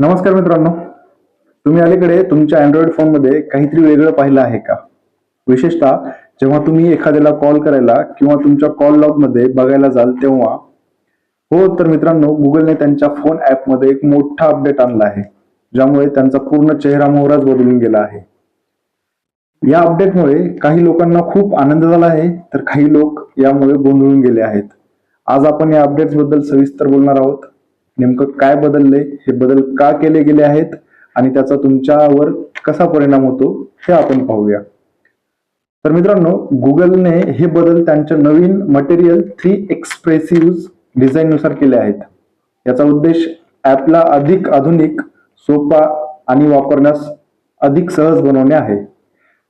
नमस्कार मित्रांनो. तुम्ही अलीकडे तुमच्या अँड्रॉइड फोनमध्ये काहीतरी वेगळं पाहिलं आहे का? विशेषतः जेव्हा तुम्ही एखाद्याला कॉल करायला किंवा तुमच्या कॉल लॉगमध्ये बघायला जाल तेव्हा. हो तर मित्रांनो गुगलने त्यांच्या फोन ॲपमध्ये एक मोठा अपडेट आणला आहे ज्यामुळे त्यांचा पूर्ण चेहरा मोहराच बदलून गेला आहे. या अपडेटमुळे काही लोकांना खूप आनंद झाला आहे तर काही लोक यामुळे गोंधळून गेले आहेत. आज आपण या अपडेट्सबद्दल सविस्तर बोलणार आहोत. नेमकं काय बदलले हे बदल का केले गेले आहेत आणि त्याचा तुमच्यावर कसा परिणाम होतो हे आपण पाहूया. तर मित्रांनो गुगलने हे बदल त्यांच्या नवीन मटेरियल थ्री एक्सप्रेसिव्ह डिझाईननुसार केले आहेत. याचा उद्देश ॲपला अधिक आधुनिक सोपा आणि वापरण्यास अधिक सहज बनवणे आहे.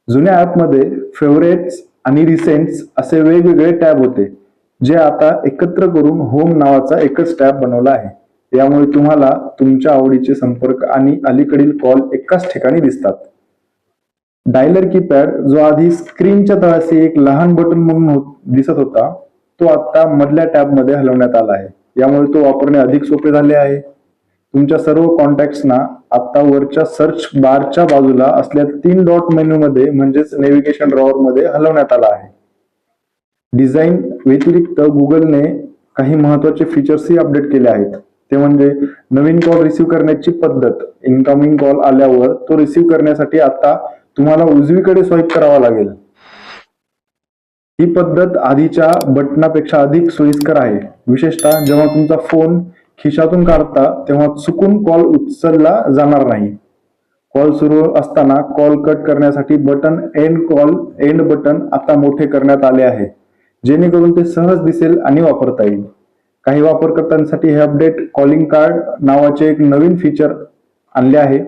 जुन्या ॲपमध्ये फेवरेट्स आणि रिसेंट्स असे वेगवेगळे टॅब होते जे आता एकत्र करून होम नावाचा एकच टॅब बनवला आहे. यामुळे तुम्हाला तुमच्या आवडीचे संपर्क आणि अलीकडील कॉल एकाच ठिकाणी दिसतात. डायलर कीपॅड जो आधी स्क्रीनच्या तळाशी एक लहान बटन म्हणून दिसत होता तो आता मधल्या टॅबमध्ये हलवण्यात आला आहे. यामुळे तो वापरणे अधिक सोपे झाले आहे. तुमच्या सर्व कॉन्टॅक्ट्सना आता वरच्या सर्च बारच्या बाजूला असल्या तीन डॉट मेन्यूमध्ये मध्ये म्हणजेच नेव्हिगेशन ड्रॉवर मध्ये हलवण्यात आला आहे. डिझाईन व्यतिरिक्त गुगलने काही महत्त्वाचे फीचर्सही अपडेट केले आहेत. ते म्हणजे नवीन कॉल रिसीव्ह करण्याची पद्धत. इनकमिंग कॉल आल्यावर तो रिसीव्ह करण्यासाठी आता तुम्हाला उजवीकडे स्वाईप करावा लागेल. ही पद्धत आधीच्या बटनापेक्षा अधिक सोयीस्कर आहे. विशेषतः जेव्हा तुमचा फोन खिशातून काढता तेव्हा चुकून कॉल उचलला जाणार नाही. कॉल सुरू असताना कॉल कट करण्यासाठी button end call end button आता मोठे करण्यात आले आहे. जेणेकरून ते सहज दिसेल आणि वापरता येईल. काही वापरकर्त्यांसाठी हे अपडेट कॉलिंग कार्ड नावाचे एक नवीन फीचर आणले आहे.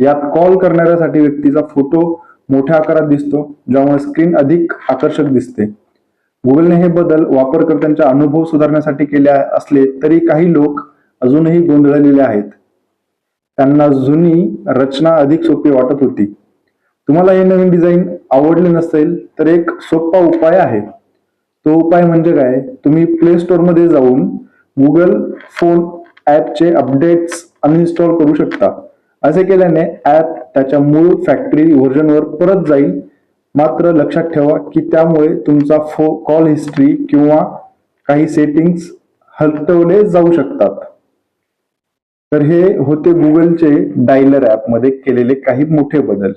यात कॉल करणाऱ्यासाठी व्यक्तीचा फोटो मोठ्या आकारात दिसतो ज्यामुळे स्क्रीन अधिक आकर्षक दिसते. गुगलने हे बदल वापरकर्त्यांचा अनुभव सुधारण्यासाठी केले असले तरी काही लोक अजूनही गोंधळलेले आहेत. त्यांना जुनी रचना अधिक सोपी वाटत होती. तुम्हाला हे नवीन डिझाईन आवडले नसेल तर एक सोपा उपाय आहे. तो उपाय म्हणजे काय? तुम्ही प्ले स्टोरमध्ये जाऊन गुगल फोन ऍपचे अपडेट्स अनइन्स्टॉल करू शकता. असे केल्याने ऍप त्याच्या मूळ फॅक्टरी व्हर्जनवर परत जाईल. मात्र लक्षात ठेवा की त्यामुळे तुमचा फो कॉल हिस्ट्री किंवा काही सेटिंग्स हलवले जाऊ शकतात. तर हे होते गुगलचे डायलरमध्ये केलेले काही मोठे बदल.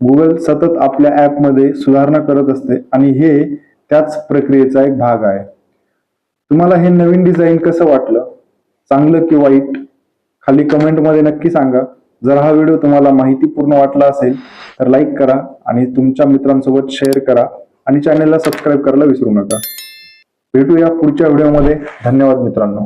गुगल सतत आपल्या ॲपमध्ये सुधारणा करत असते आणि हे त्याच प्रक्रियेचा एक भाग आहे. तुम्हाला हे नवीन डिझाईन कसं वाटलं? चांगलं की वाईट? खाली कमेंटमध्ये नक्की सांगा. जर हा व्हिडिओ तुम्हाला माहितीपूर्ण वाटला असेल तर लाईक करा आणि तुमच्या मित्रांसोबत शेअर करा आणि चॅनेलला सबस्क्राईब करायला विसरू नका. भेटूया पुढच्या व्हिडिओमध्ये धन्यवाद मित्रांनो.